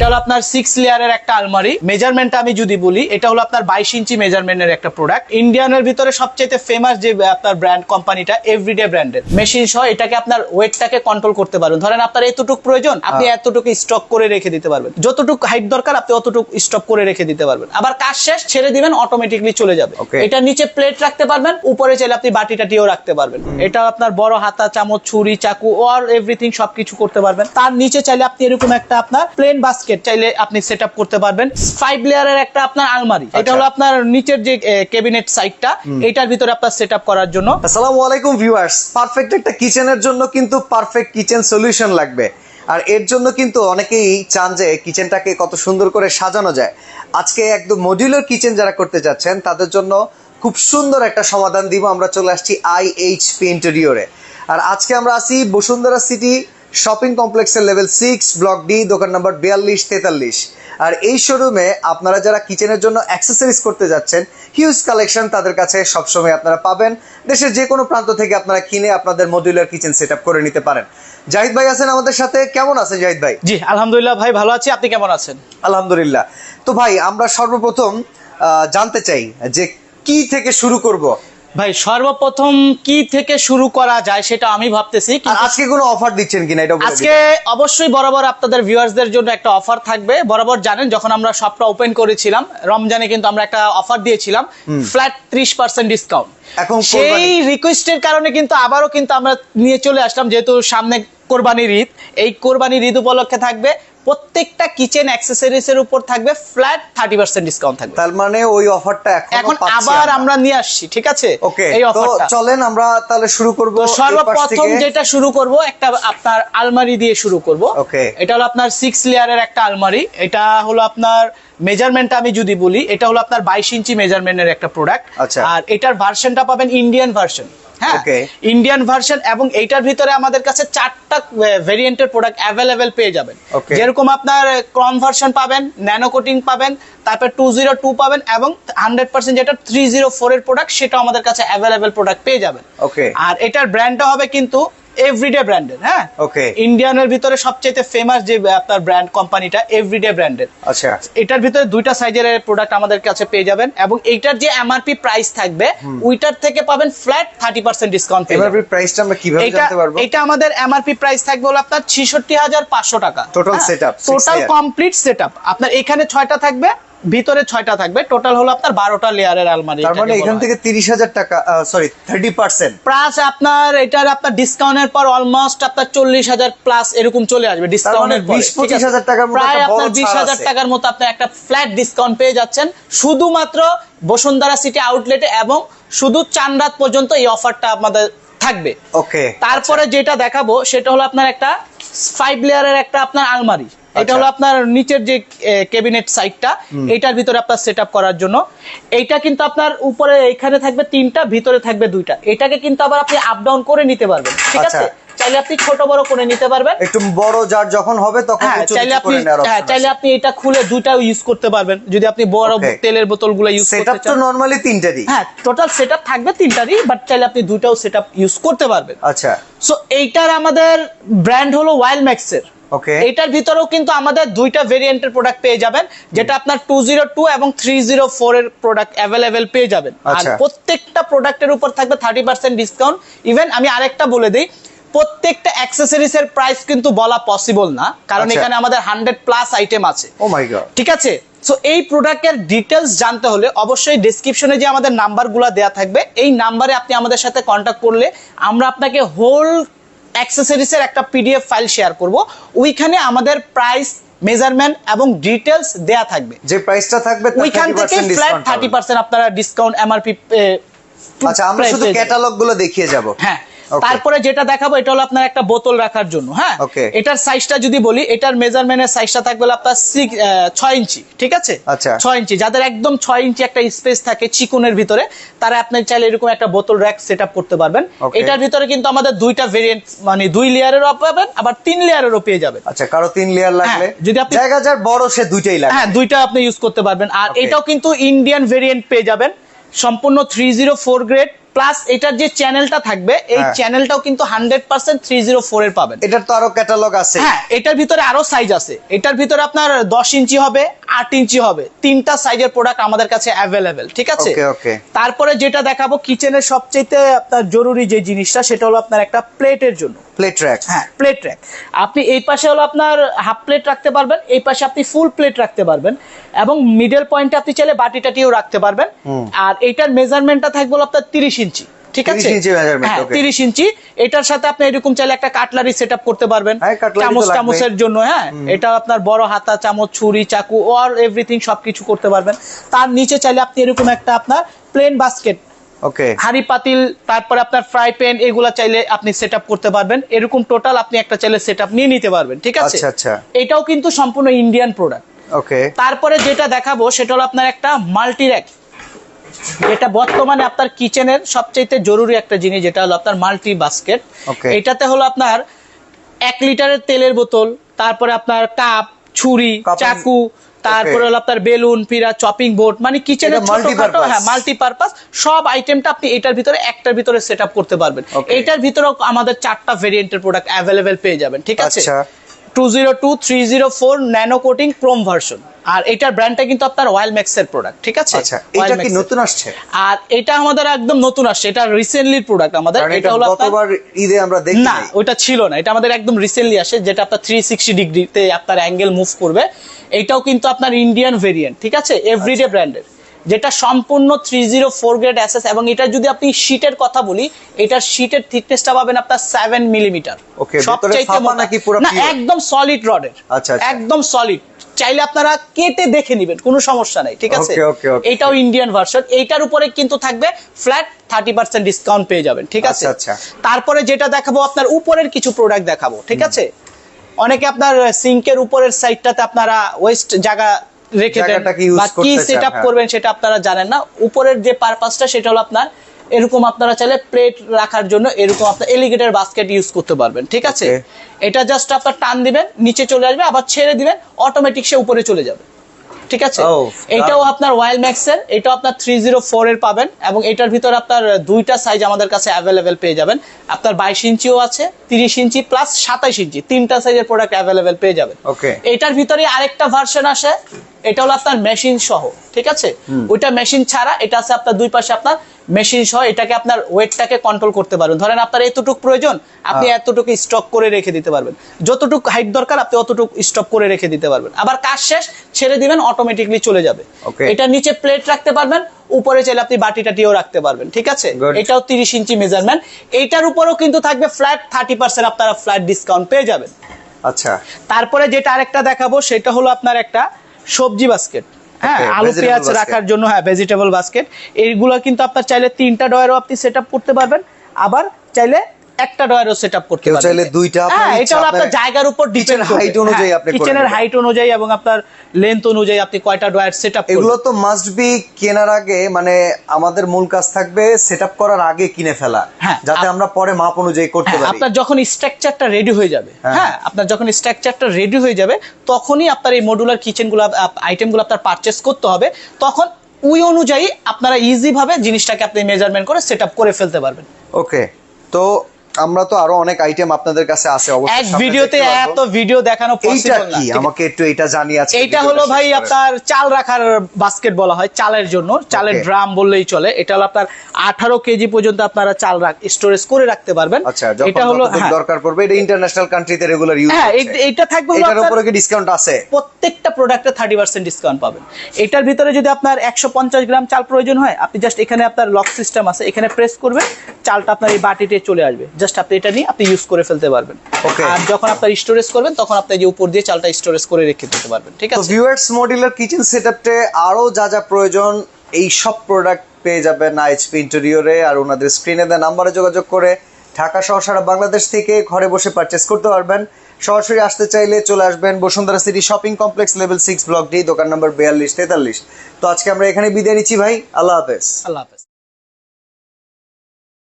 এটা হলো আপনার সিক্স লেয়ারের একটা আলমারি। মেজারমেন্ট আমি যদি বলি এটা হলো আপনার বাইশ ইঞ্চি মেজারমেন্টের একটা প্রোডাক্ট ইন্ডিয়ানের ভিতরে সবচেয়ে ফেমাস যে আপনার ব্র্যান্ড কোম্পানিটা এভরিডে ব্র্যান্ডের মেশিন সহ এটাকে আপনার ওয়েটটাকে কন্ট্রোল করতে পারবেন। ধরেন আপনার এতটুকু প্রয়োজন আপনি এতটুকু স্টক করে রেখে দিতে পারবেন। যতটুকু হাইট দরকার আপনি অতটুকু স্টক করে রেখে দিতে পারবেন। আবার কাজ শেষ ছেড়ে দিবেন অটোমেটিকলি চলে যাবে. এটা নিচে প্লেট রাখতে পারবেন উপরে চাইলে আপনি বাটি টাটিও রাখতে পারবেন। এটা আপনার বড় হাতা চামচ ছুরি চাকু অর এভরিথিং সবকিছু করতে পারবেন। তার নিচে চাইলে আপনি এরকম একটা আপনার প্লেন বাস্কেট চাইলে আপনি সেট করতে পারবেন। ফাইভ লেয়ারের একটা আপনার আলমারি। এটা আচ্ছা। হলো আপনার নিচের যে ক্যাবিনেট সাইডটা এটার ভিতরে আপনার সেট করার জন্য। আসসালামু আলাইকুম ভিউয়ার্স পারফেক্ট একটা কিচেনের জন্য কিন্তু পারফেক্ট কিচেন সলিউশন লাগবে। আর এর জন্য কিন্তু অনেকেই চান যে কিচেনটাকে কত সুন্দর করে সাজানো যায়। আজকে একদম মডিউলার কিচেন যারা করতে যাচ্ছেন তাদের জন্য খুব সুন্দর একটা সমাধান দিব। আমরা চলে আসছি আই এইচ পি ইন্টেরিয়রে আর আজকে আমরা আসি বসুন্ধরা সিটি শপিং কমপ্লেক্সের লেভেল সিক্স ব্লক ডি দোকান নাম্বার বিয়াল্লিশ তেতাল্লিশ। আর এই শোরুমে আপনারা যারা কিচেনের জন্য অ্যাক্সেসরিজ করতে যাচ্ছেন হিউজ কালেকশন তাদের কাছে সবসময় আপনারা পাবেন। দেশের যে কোনো প্রান্ত থেকে আপনারা কিনে আপনাদের মডিউলার কিচেন সেট করে নিতে পারেন। জাহিদ ভাই আছেন আমাদের সাথে। কেমন আছেন জাহিদ ভাই? জি আলহামদুলিল্লাহ ভাই ভালো আছি। আপনি কেমন আছেন? আলহামদুলিল্লাহ। তো ভাই আমরা সর্বপ্রথম জানতে চাই যে কি থেকে শুরু করব? ভাই সর্বপ্রথম কি থেকে শুরু করা যায় সেটা আমি ভাবতেছি আর আজকে কোনো অফার দিচ্ছেন কিনা এটা আজকে অবশ্যই বরাবর আপনাদের ভিউয়ার্সদের জন্য একটা অফার থাকবে। বরাবর জানেন যখন আমরা শপটা ওপেন করেছিলাম রমজানে কিন্তু আমরা একটা অফার দিয়েছিলাম ফ্ল্যাট ত্রিশ পার্সেন্ট ডিসকাউন্ট এখন সেই। রিকোয়েস্টের কারণে কিন্তু আবারও কিন্তু আমরা নিয়ে চলে আসলাম যেহেতু সামনে কোরবানির ঈদ এই কোরবানির ঈদ উপলক্ষে থাকবে। প্রত্যেকটা কিচেন অ্যাক্সেসরিজ এর উপর থাকবে ফ্ল্যাট থার্টি পার্সেন্ট ডিসকাউন্ট থাকবে। তার মানে ওই অফারটা এখন আবার আমরা। নিয়ে আসছি ঠিক আছে? ওকে এই অফারটা চলেন আমরা তাহলে শুরু করব সর্বপ্রথম যেটা শুরু করব একটা আপনার আলমারি দিয়ে শুরু করব। ওকে এটা হলো আপনার সিক্স লেয়ারের একটা আলমারি। এটা হলো আপনার মেজারমেন্ট আমি যদি বলি এটা হলো আপনার বাইশ ইঞ্চি মেজারমেন্টের একটা প্রোডাক্ট আচ্ছা। আর এটার ভার্সনটা পাবেন ইন্ডিয়ান ভার্সন হ্যাঁ? ইন্ডিয়ান ভার্সন এবং এইটার ভিতরে আমাদের কাছে চারটা ভেরিয়েন্টের প্রোডাক্ট অ্যাভেলেবেল পেয়ে যাবেন। যেরকম আপনার ক্রম ভার্সন পাবেন ন্যানো কোটিং পাবেন তারপর টু জিরো টু পাবেন এবং হান্ড্রেড পার্সেন্ট যেটা থ্রি জিরো ফোর এর প্রোডাক্ট সেটা আমাদের কাছে অ্যাভেলেবেল প্রোডাক্ট পেয়ে যাবেন. আর এটার ব্র্যান্ডটা হবে কিন্তু এভরিডে ব্র্যান্ডের হ্যাঁ? Okay. ইন্ডিয়ানের ভিতরে সবচেয়ে ফেমাস যে আপনার ব্র্যান্ড কোম্পানিটা এভরিডে ব্র্যান্ডের আচ্ছা। এটার ভিতরে দুইটা সাইজের প্রোডাক্ট আমাদের কাছে পেয়ে যাবেন এবং এইটার যে এমআরপি প্রাইস থাকবে ওইটার থেকে পাবেন flat thirty percent discount MRP প্রাইসটা আমরা কীভাবে জানতে পারব? এটা আমাদের এমআরপি প্রাইস থাকবে হলো আপনার ছিষট্টি হাজার পাঁচশো টাকা। Total setup, six total complete set আপনার এখানে ছয়টা থাকবে ভিতরে ছয়টা থাকবে টোটাল হলো আপনার বারোটা লেয়ারের আলমারি তার মানে এখান থেকে তিরিশ হাজার টাকা সরি থার্টি পার্সেন্ট প্লাস আপনার এটার আপনার ডিসকাউন্টের পর অলমোস্ট আপনার চল্লিশ হাজার প্লাস এরকম চলে আসবে ডিসকাউন্টের মানে 20 25,000 টাকার প্রায় আপনার বিশ হাজার টাকার মতো আপনার একটা ফ্ল্যাট ডিসকাউন্ট পেয়ে যাচ্ছেন। শুধুমাত্র বসুন্ধরা সিটি আউটলেটে এবং শুধু চান রাত পর্যন্ত এই অফারটা আমাদের থাকবে। ওকে তারপরে যেটা দেখাবো সেটা হলো আপনার একটা ফাইভ লেয়ারের একটা আপনার আলমারি। এটা আচ্ছা। হলো আপনার নিচের যে ক্যাবিনেট সাইডটা এটার ভিতরে আপনার সেট করার জন্য। এইটা কিন্তু আপনার উপরে এখানে থাকবে তিনটা ভিতরে থাকবে দুইটা। এটাকে কিন্তু আবার আপনি আপ ডাউন করে নিতে পারবেন ঠিক আছে? আচ্ছা। চাইলে আপনি ছোট বড় করে নিতে পারবেন। একটু বড় যখন হবে তখন হ্যাঁ চাইলে আপনি হ্যাঁ চাইলে আপনি এটা খুলে ইউজ করতে পারবেন। যদি আপনি বড়. তেলের বোতলগুলো ইউজ সেটআপ করতে তো চান। নরমালি তিনটারই। হ্যাঁ টোটাল সেটআপ থাকবে তিনটারই বাট চাইলে আপনি দুইটাও সেটআপ ইউজ করতে পারবেন। আচ্ছা। সো এইটার আমাদের ব্র্যান্ড হলো ওয়াইল্ড ম্যাক্সের ওকে এইটার ভিতরেও কিন্তু আমাদের দুইটা ভেরিয়েন্টের প্রোডাক্ট পেয়ে যাবেন যেটা আপনার টু জিরো টু এবং থ্রি জিরো ফোর এর প্রোডাক্ট অ্যাভেলেবেল পেয়ে যাবেন। আর আচ্ছা। প্রত্যেকটা প্রোডাক্টের উপর থাকবে থার্টি পার্সেন্ট ডিসকাউন্ট ইভেন আমি আরেকটা বলে দিই প্রত্যেকটা অ্যাক্সেসরিজ এর প্রাইস কিন্তু বলা পসিবল না কারণ আচ্ছা। এখানে আমাদের হান্ড্রেড প্লাস আইটেম আছে। ও মাই গড ঠিক আছে? সো এই প্রোডাক্টের ডিটেলস জানতে হলে অবশ্যই ডেসক্রিপশনে যে আমাদের নাম্বারগুলো দেয়া থাকবে এই নাম্বারে আপনি আমাদের সাথে কন্ট্যাক্ট করলে আমরা আপনাকে হোল অ্যাক্সেসরিজের একটা পিডিএফ ফাইল শেয়ার করব ওইখানে আমাদের প্রাইস মেজারমেন্ট এবং ডিটেলস দেয়া থাকবে যে প্রাইসটা থাকবে ওইখান 30% থেকে ফ্ল্যাট থার্টি। পার্সেন্ট আপনারা ডিসকাউন্ট এমআরপি আচ্ছা আমরা শুধু ক্যাটালগগুলো দেখিয়ে যাব হ্যাঁ. তারপরে যেটা দেখাবো এটা হলো আপনার একটা বোতল রাখার জন্য হ্যাঁ? এটার সাইজটা যদি বলি এটার মেজারমেন্টের সাইজটা থাকবে আপনার ছয় ইঞ্চি ঠিক আছে? আচ্ছা। ছয় ইঞ্চি। যাদের একদম ছয় ইঞ্চি একটা স্পেস থাকে চিকনের ভিতরে তারা আপনি চাইলে এরকম একটা বোতল র্যাক সেট করতে পারবেন। এটার ভিতরে কিন্তু আমাদের দুইটা ভেরিয়েন্ট মানে দুই লেয়ারেরও পাবেন আবার তিন লেয়ারেরও পেয়ে যাবেন। আচ্ছা কারও তিন লেয়ার লাগলে? হ্যাঁ, যদি আপনি- জায়গা যার বড় সে দুইটাই লাগবে। হ্যাঁ দুইটা আপনি ইউজ করতে পারবেন। আর এটাও কিন্তু ইন্ডিয়ান ভেরিয়েন্ট পেয়ে যাবেন। সম্পূর্ণ three zero four grade plus এটার যে চ্যানেলটা থাকবে এই। চ্যানেলটাও কিন্তু hundred percent three zero four এর পাবেন। এটার তো আরও ক্যাটালগ আছে। হ্যাঁ এটার ভিতরে আরও সাইজ আছে। এটার ভিতরে আপনার দশ ইঞ্চি হবে আট ইঞ্চি হবে। তিনটা সাইজের প্রোডাক্ট আমাদের কাছে অ্যাভেলেবেল ঠিক আছে? তারপরে যেটা দেখাবো কিচেনের সবচেয়ে আপনার জরুরি যে জিনিসটা সেটা হলো আপনার একটা প্লেটের জন্য। প্লেট ট্র্যাক হ্যাঁ প্লেট র্যাক আপনি এই পাশে হলো আপনার হাফ প্লেট রাখতে পারবেন এই পাশে আপনি ফুল প্লেট রাখতে পারবেন এবং মিডল পয়েন্টে আপনি চাইলে বাটি টাটিও রাখতে পারবেন। আর এটার মেজারমেন্টটা থাকবে আপনার তিরিশ ইঞ্চি। ঠিক আছে? ইঞ্চি হ্যাঁ তিরিশ ইঞ্চি। এটার সাথে আপনি এরকম চাইলে একটা কাটলারি সেট করতে পারবেন। হ্যাঁ, cutlery তো চামচ চামচের জন্য হ্যাঁ। এটা আপনার বড় হাতা চামচ ছুরি চাকু অর এভরিথিং সবকিছু করতে পারবেন। তার নিচে চাইলে আপনি এরকম একটা আপনার প্লেন বাস্কেট ওকে হাঁড়ি পাতিল তারপরে আপনার ফ্রাই প্যান এগুলা চাইলে আপনি সেট করতে পারবেন। এরকম টোটাল আপনি একটা চাইলে সেট নিয়ে নিতে পারবেন ঠিক আছে? আচ্ছা, আচ্ছা। এটাও কিন্তু সম্পূর্ণ ইন্ডিয়ান প্রোডাক্ট ওকে তারপরে যেটা দেখাবো সেটা হলো আপনার একটা মাল্টি র্যাক যেটা বর্তমানে আপনার কিচেনের সবচেয়ে জরুরি একটা জিনিস যেটা হলো আপনার মাল্টি বাস্কেট। এটাতে হলো আপনার এক লিটারের তেলের বোতল তারপরে আপনার কাপ ছুরি চাকু তারপরে হলো আপনার বেলুন পিরা চপিং বোর্ড মানে কিচেনের এটা ছোটখাটো হ্যাঁ মাল্টিপারপাস সব আইটেমটা আপনি এটার ভিতরে একটার ভিতরে সেট করতে পারবেন। এটার ভিতরেও আমাদের চারটা ভেরিয়েন্টের প্রোডাক্ট অ্যাভেলেবেল পেয়ে যাবেন ঠিক আছে? আচ্ছা। Two zero two three zero four nano coating chrome version আর এটার ব্র্যান্ডটা কিন্তু আপনার ওয়াইল ম্যাক্সের প্রোডাক্ট ঠিক আছে? আচ্ছা এটা কি নতুন আসছে? আর এটা আমাদের একদম নতুন আসছে এটা রিসেন্টলি প্রোডাক্ট আমাদের। এটা হলো গতবার ঈদে আমরা দেখি না ওটা ছিল না এটা আমাদের একদম রিসেন্টলি আসে যেটা আপনার থ্রি সিক্সটি ডিগ্রিতে আপনার অ্যাঙ্গেল মুভ করবে। এটাও কিন্তু আপনার ইন্ডিয়ান ভেরিয়েন্ট ঠিক আছে? এভরিডে। ব্র্যান্ডের যেটা সম্পূর্ণ থ্রি জিরো ফোর গ্রেড অ্যাসেস এবং এটা যদি আপনি শীটের কথা বলি এটার শীটের থিকনেসটা পাবেন আপনার সেভেন মিলিমিটার পুরো না একদম সলিড রডের আচ্ছা, আচ্ছা। একদম সলিড চাইলে আপনারা কেটে দেখে নেবেন কোনো সমস্যা নাই ঠিক আছে. এটাও ইন্ডিয়ান ভার্সন এইটার উপরে কিন্তু থাকবে ফ্ল্যাট থার্টি পার্সেন্ট ডিসকাউন্ট পেয়ে যাবেন ঠিক আছে? আচ্ছা। তারপরে যেটা দেখাবো আপনার উপরের কিছু প্রোডাক্ট দেখাবো ঠিক আছে? অনেকে আপনার সিঙ্কের উপরের সাইডটাতে আপনারা ওয়েস্ট জায়গা রেখে দেন বা কি সেট হ্যাঁ। করবেন সেটা আপনারা জানেন না। উপরের যে পারপাসটা সেটা হলো আপনার এরকম আপনারা চাইলে প্লেট রাখার জন্য এরকম আপনার এলিগেটের বাস্কেট ইউজ করতে পারবেন ঠিক আছে? এটা জাস্ট আপনার টান দিবেন নিচে চলে আসবে আবার ছেড়ে দিবেন অটোমেটিক সে উপরে চলে যাবে। ঠিক আছে? Oh, এটাও আপনার ওয়াইল ম্যাক্স এর এটাও আপনার থ্রি জিরো ফোর এর পাবেন এবং এটার ভিতরে আপনার দুইটা সাইজ আমাদের কাছে অ্যাভেলেবেল পেয়ে যাবেন। আপনার বাইশ ইঞ্চিও আছে তিরিশ ইঞ্চি প্লাস সাতাইশ ইঞ্চি তিনটা সাইজের প্রোডাক্ট অ্যাভেলেবেল পেয়ে যাবেন. এটার ভিতরে আরেকটা ভার্সন আসে এটা হলো আপনার মেশিন সহ ঠিক আছে? ওইটা মেশিন ছাড়া এটা আছে আপনার দুই পাশে আপনার মেশিন সহ এটাকে আপনার ওয়েটটাকে কন্ট্রোল করতে পারবেন। ধরেন আপনার এতটুক প্রয়োজন আপনি হ্যাঁ। এতটুকু স্টক করে রেখে দিতে পারবেন। যতটুকু হাইট দরকার আপনি অতটুকু স্টক করে রেখে দিতে পারবেন। আবার কাজ শেষ ছেড়ে দিবেন অটোমেটিকলি চলে যাবে. এটা নিচে প্লেট রাখতে পারবেন উপরে চাইলে আপনি বাটি টাটিও রাখতে পারবেন ঠিক আছে? এটাও তিরিশ ইঞ্চি মেজারমেন্ট এইটার উপরেও কিন্তু থাকবে ফ্ল্যাট থার্টি পার্সেন্ট আপনারা ফ্ল্যাট ডিসকাউন্ট পেয়ে যাবেন। আচ্ছা। তারপরে যেটা আরেকটা দেখাবো সেটা হলো আপনার একটা সবজি বাস্কেট হ্যাঁ আলু পেঁয়াজ রাখার জন্য হ্যাঁ ভেজিটেবল বাস্কেট এইগুলো কিন্তু আপনার চাইলে তিনটা ডয়ারও আপনি সেট করতে পারবেন। আবার চাইলে একটা ডয়ারও সেট করতে পারবেন চাইলে দুইটা, হ্যাঁ এটা হলো আপনার জায়গার উপর ডিপেন্ড height অনুযায়ী আপনি কিচেনের হাইট অনুযায়ী এবং আপনার লেন্থ অনুযায়ী আপনি কয়টা ডয়ার সেট আপ এগুলো তো মাস্ট বি কেনার আগে মানে আমাদের মূল কাজ থাকবে সেট করার আগে কিনে ফেলা হ্যাঁ, যাতে আমরা পরে মাপ অনুযায়ী করতে হ্যাঁ, পারি। আপনার যখন স্ট্রাকচারটা রেডি হয়ে যাবে হ্যাঁ। হ্যাঁ আপনার যখন স্ট্রাকচারটা রেডি হয়ে যাবে তখনই আপনার এই মডুলার কিচেনগুলো আইটেমগুলো আপনার পারচেস করতে হবে। তখন ওই অনুযায়ী আপনারা ইজিভাবে জিনিসটাকে আপনি মেজারমেন্ট করে সেট করে ফেলতে পারবেন। ওকে তো আমরা তো আরও অনেক আইটেম আপনাদের কাছে আছে অবশ্যই এক ভিডিওতে এত ভিডিও দেখানো পসিবল না কি? আমাকে একটু এটা জানিয়ে আছে এইটা হলো ভাই আপনার চাল রাখার বাস্কেট বলা হয় চালের জন্য। চালের ড্রাম বললেই চলে। এটা হলো আপনার আঠারো কেজি পর্যন্ত আপনারা চাল রাখ স্টোরেজ করে রাখতে পারবেন। আচ্ছা এটা হলো হ্যাঁ। দরকার পড়বে এটা ইন্টারন্যাশনাল কান্ট্রিতে রেগুলার ইউজ হ্যাঁ এইটা থাকবে হলো এটার উপরে কি ডিসকাউন্ট আছে? প্রত্যেকটা প্রোডাক্টে থার্টি পার্সেন্ট ডিসকাউন্ট পাবেন। এটার ভিতরে যদি আপনার একশো পঞ্চাশ গ্রাম চাল প্রয়োজন হয় আপনি জাস্ট এখানে আপনার লক সিস্টেম আছে এখানে প্রেস করবেন। চালটা আপনার এই বাটিতে চলে আসবে। জাস্ট আপনি এটা নিয়ে আপনি ইউজ করে ফেলতে পারবেন. আর যখন আপনার স্টোরেজ করবেন তখন আপনি যে উপর দিয়ে চালটা স্টোরেজ করে রেখে দিতে পারবেন। ঠিক আছে? ভিউয়ার্স মডিউলার কিচেন সেটআপটে আরও যা যা প্রয়োজন এই সব প্রোডাক্ট পেয়ে যাবেন আইএচপি ইন্টেরিয়রে আর ওনাদের স্ক্রিনে দেওয়া নাম্বারে যোগাযোগ করে ঢাকা সহ সারা বাংলাদেশ থেকে ঘরে বসে পারচেস করতে পারবেন। সরাসরি আসতে চাইলে চলে আসবেন Bashundhara city shopping complex level six block D দোকান নম্বর বিয়াল্লিশ তেতাল্লিশ। তো আজকে আমরা এখানে বিদায় নিচ্ছি ভাই। আল্লাহ হাফেজ। আল্লাহ হাফেজ।